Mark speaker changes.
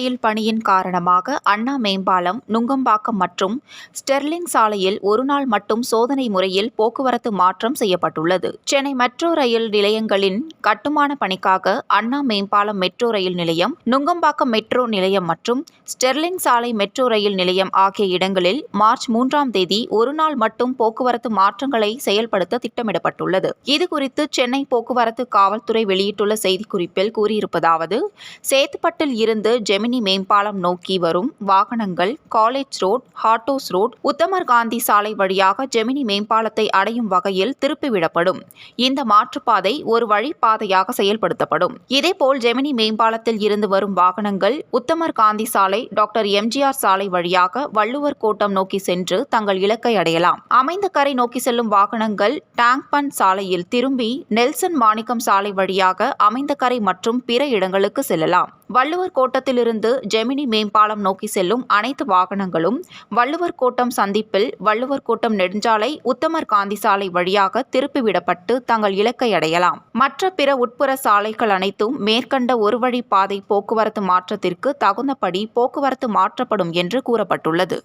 Speaker 1: ரயில் பணியின் காரணமாக அண்ணா மேம்பாலம் நுங்கம்பாக்கம் மற்றும் ஸ்டெர்லிங் சாலையில் ஒருநாள் மட்டும் சோதனை முறையில் போக்குவரத்து மாற்றம் செய்யப்பட்டுள்ளது. சென்னை மெட்ரோ ரயில் நிலையங்களின் கட்டுமான பணிக்காக அண்ணா மேம்பாலம் மெட்ரோ ரயில் நிலையம் நுங்கம்பாக்கம் மெட்ரோ நிலையம் மற்றும் ஸ்டெர்லிங் சாலை மெட்ரோ ரயில் நிலையம் ஆகிய இடங்களில் மார்ச் மூன்றாம் தேதி ஒருநாள் மட்டும் போக்குவரத்து மாற்றங்களை செயல்படுத்த திட்டமிடப்பட்டுள்ளது. இதுகுறித்து சென்னை போக்குவரத்து காவல்துறை வெளியிட்டுள்ள செய்திக்குறிப்பில் கூறியிருப்பதாவது சேத்துப்பட்டில் இருந்து ஜெமினி மேம்பாலம் நோக்கி வரும் வாகனங்கள் காலேஜ் ரோட் ஹாட்டோஸ் ரோட் உத்தமர் காந்தி சாலை வழியாக ஜெமினி மேம்பாலத்தை அடையும் வகையில் திருப்பிவிடப்படும். இந்த மாற்றுப்பாதை ஒரு வழிப்பாதையாக செயல்படுத்தப்படும். இதேபோல் ஜெமினி மேம்பாலத்தில் இருந்து வரும் வாகனங்கள் உத்தமர் காந்தி சாலை டாக்டர் எம்ஜிஆர் சாலை வழியாக வள்ளுவர் கோட்டம் நோக்கி சென்று தங்கள் இலக்கை அடையலாம். அமைந்த கரை நோக்கி செல்லும் வாகனங்கள் டேங்க் சாலையில் திரும்பி நெல்சன் மாணிக்கம் சாலை வழியாக அமைந்த கரை மற்றும் பிற இடங்களுக்கு செல்லலாம். வள்ளுவர் கோட்டத்திலிருந்து ஜெமினி மேம்பாலம் நோக்கி செல்லும் அனைத்து வாகனங்களும் வள்ளுவர் கோட்டம் சந்திப்பில் வள்ளுவர் கோட்டம் நெடுஞ்சாலை உத்தமர் காந்தி சாலை வழியாக திருப்பிவிடப்பட்டு தங்கள் இலக்கை அடையலாம். மற்ற பிற உட்புற சாலைகள் அனைத்தும் மேற்கண்ட ஒரு வழி பாதை போக்குவரத்து மாற்றத்திற்கு தகுந்தபடி போக்குவரத்து மாற்றப்படும் என்று கூறப்பட்டுள்ளது.